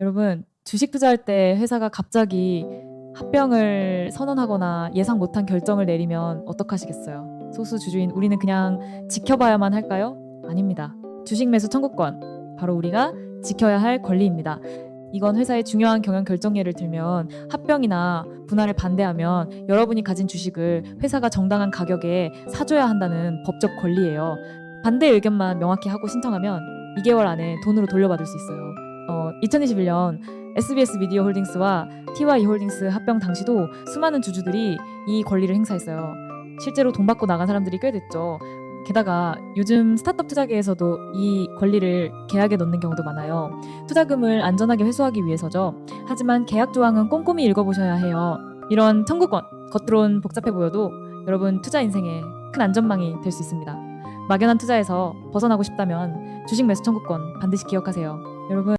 여러분 주식 투자할 때 회사가 갑자기 합병을 선언하거나 예상 못한 결정을 내리면 어떡하시겠어요? 소수 주주인 우리는 그냥 지켜봐야만 할까요? 아닙니다. 주식 매수 청구권 바로 우리가 지켜야 할 권리입니다. 이건 회사의 중요한 경영 결정 예를 들면 합병이나 분할을 반대하면 여러분이 가진 주식을 회사가 정당한 가격에 사줘야 한다는 법적 권리예요. 반대 의견만 명확히 하고 신청하면 2개월 안에 돈으로 돌려받을 수 있어요. 어, 2021년 SBS 미디어 홀딩스와 TY 홀딩스 합병 당시도 수많은 주주들이 이 권리를 행사했어요. 실제로 돈 받고 나간 사람들이 꽤 됐죠. 게다가 요즘 스타트업 투자계에서도 이 권리를 계약에 넣는 경우도 많아요. 투자금을 안전하게 회수하기 위해서죠. 하지만 계약 조항은 꼼꼼히 읽어보셔야 해요. 이런 청구권, 겉으론 복잡해 보여도 여러분 투자 인생에 큰 안전망이 될 수 있습니다. 막연한 투자에서 벗어나고 싶다면 주식 매수 청구권 반드시 기억하세요. 여러분